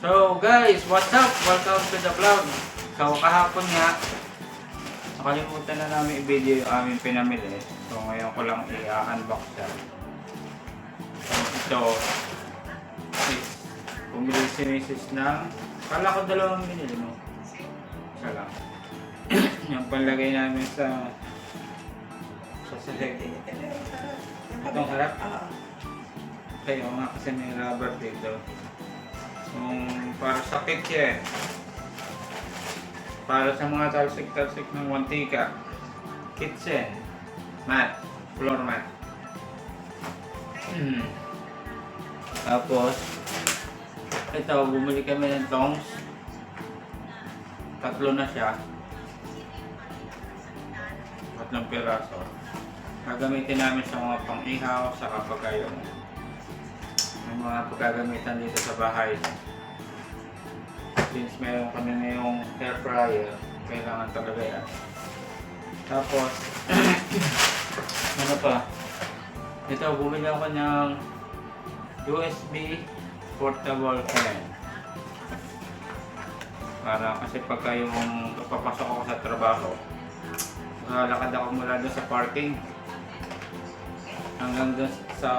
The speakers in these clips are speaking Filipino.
So guys, what's up? Welcome to the vlog. So kahapon nga, nakalimutan na namin i-video yung aming pinamili. So ngayon ko lang i-unbox siya. So ito, bumili si Mrs. ng, kala ko dalawang binili mo. Isa lang. yung panlagay namin sa sa sasek. Itong harap? Kayo nga kasi may rubber dito. Yung para sa kitchen. Para sa mga talsik-talsik ng wantika. Kitchen. Mat. Floor mat. Hmm. Tapos, ito, bumili kami ng tongs. Tatlo na siya. Tatlong piraso. Gagamitin namin sa mga pang-ihaw, sa kapag yung mga pagkagamitan dito sa bahay. Since meron kami ngayong air fryer, kailangan talaga yan. Tapos, ano pa? Ito, bumili ako ng USB portable fan. Para kasi pagka yung papasok ako sa trabaho, lalakad ako mula doon sa parking hanggang doon sa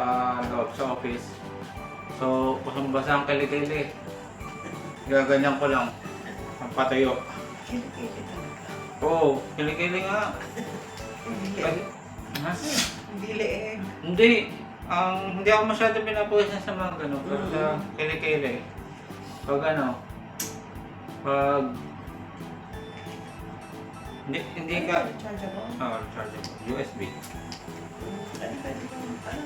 loob sa office. So, kusang basa ang kilikili. Gaganyan ko lang. Ang patayo. Kinikili talaga. Oo, kilikili nga. Hindi Ay, leeg. ha? Hindi leeg. Hindi. Ang hindi ako masyado pinapuwisan sa mga gano'n. Pero sa kilikili. Pag ano, pag hindi, hindi ka, Chargeable? oh, chargeable. USB. Ano ba dito? Ano?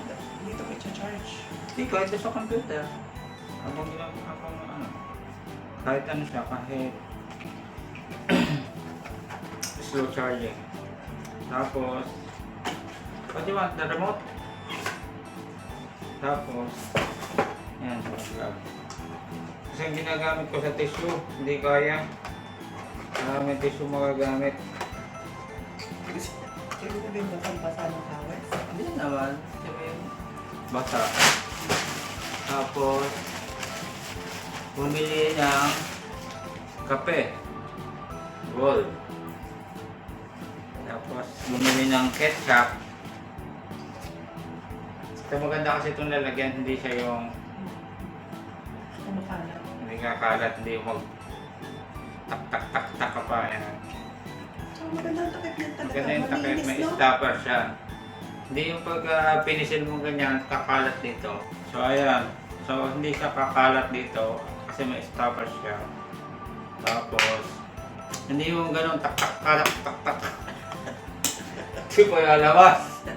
Dito ko i-charge. Hindi, kahit sa computer. Habang ginagawa ako ng ano. Kahit ano siya, kahit slow charging. Tapos, what do you want? The remote? Tapos, yan, plug. Kasi ang ginagamit ko sa tissue, hindi kaya. Maraming tissue magagamit. Hindi ko din bukang basa ng towels. Hindi naman. Basa. Tapos, bumili ng kape. Gold. Tapos, bumili ng ketchup. Ito maganda kasi itong lalagyan, hindi siya yung Kumakalat. hindi kakalat, hindi yung mag tak tak tak tak ka pa. Yan. Maganda ang takip yan talaga. Ganun yung takip, may no? stopper siya. Hindi yung pag uh, pinisil mo ganyan, kakalat dito. So ayan, so hindi siya kakalat dito kasi may stopper siya. Tapos, hindi yung ganun tak tak tak tak tak tak. Hindi po lalabas.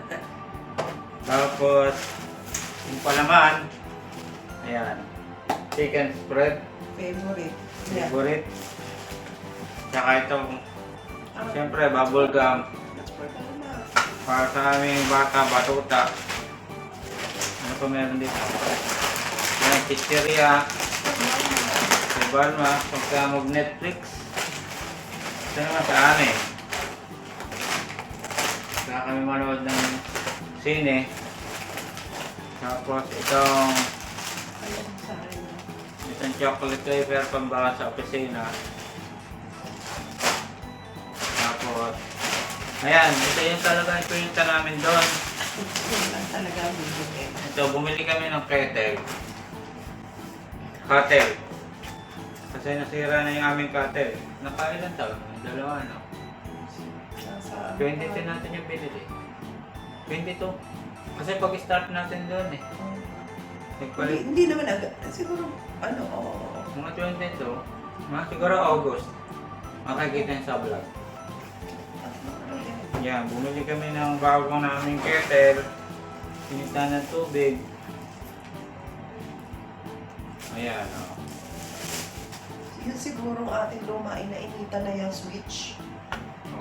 Tapos, yung palaman, ayan, chicken spread, Favorite. Yeah. favorite. Tsaka itong, siyempre, bubble gum. Para sa aming bata, batuta. Ano pa meron dito? Yan, chicheria. Si Balma, pagka mag-Netflix. Ito naman sa amin. Kaya kami manood ng sine. Tapos itong, itong chocolate wafer pambaka sa opisina. Ayan, ito yung talaga yung pinunta namin doon. Talaga. Ito, bumili kami ng kettle. Kettle. Kasi nasira na yung aming kettle. Nakailan taon? Dalawa, no? Nasa... 22 natin yung binili. 22. Kasi pag-start natin doon eh. Hindi, Nagpalit. hindi naman agad. Siguro, ano, oo. Mga 22, mga siguro August. Makikita yun sa vlog. Yan, bumili kami ng bagong naming kettle. Pinita ng tubig. Ayan, oh. Yun siguro ang ating luma ay nainitan na yung switch.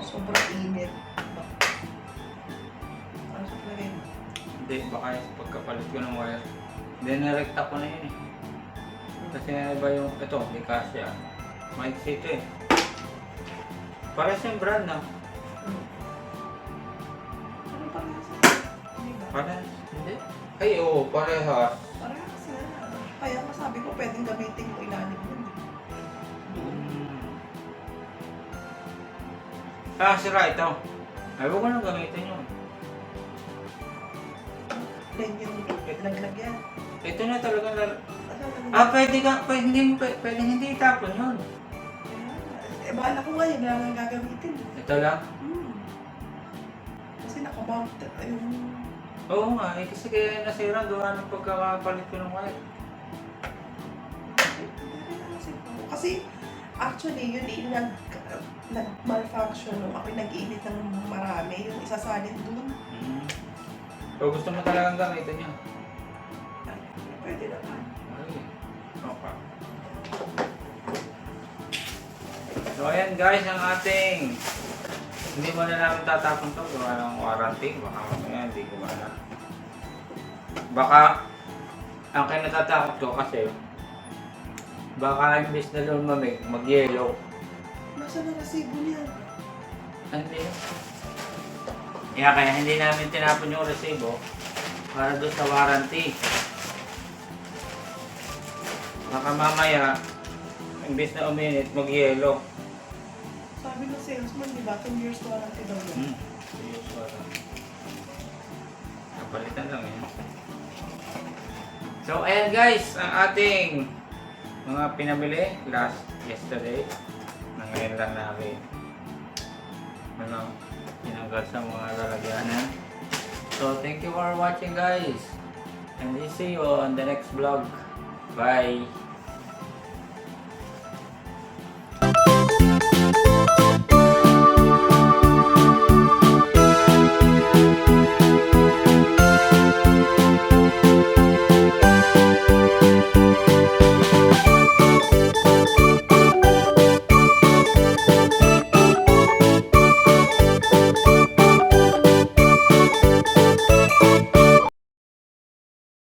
Sobrang init. Ano sa plagay mo? Hindi, baka yung pagkapalit ko ng wire. Hindi, narekta ko na yun eh. Kasi iba yung, ito, hindi kasya. Maiksi ito eh. Parehas yung brand na. Hmm. Sa? Hindi? Ay, oo, parehas. Parehas na. Kaya nga sabi ko, pwedeng gamitin mo ilalim yun. Doon. Ah, sira ito. Ay, huwag ko na gamitin yun. Plain yung laglag yan. Ito na talaga lal... Ah, pwede ka, pwede, hindi, pwede, pwede hindi itapon yun. Eh, bahala ko nga yun lang gagamitin. Ito lang? Hmm. Kasi nakamount yung... Oo nga, eh, kasi kaya nasira gawa ng pagkakapalit ko ng wire. Kasi actually yun eh, nag, nag-malfunction nung ako nag-init ng marami, yung isasalin dun. Mm. So gusto mo talagang gamitin? Ay, pwede naman. Ay, okay. So ayan guys, ang ating hindi mo na namin tatapon to gawa ng warranty. Baka mamaya hindi ko na. Baka ang kinatatakot ko kasi baka imbis na lumamig, mag-yellow. Nasa na resibo niya? Hindi. Kaya kaya hindi namin tinapon yung resibo para doon sa warranty. Baka mamaya, imbis na uminit, mag-yellow. Sabi ng salesman, di ba? 2 years warranty daw yun. Hmm. Yes, warranty. Napalitan lang yun. So, ayan guys, ang ating mga pinamili last yesterday. Na ngayon lang namin. Ano, tinanggal sa mga lalagyanan. So, thank you for watching guys. And see you on the next vlog. Bye!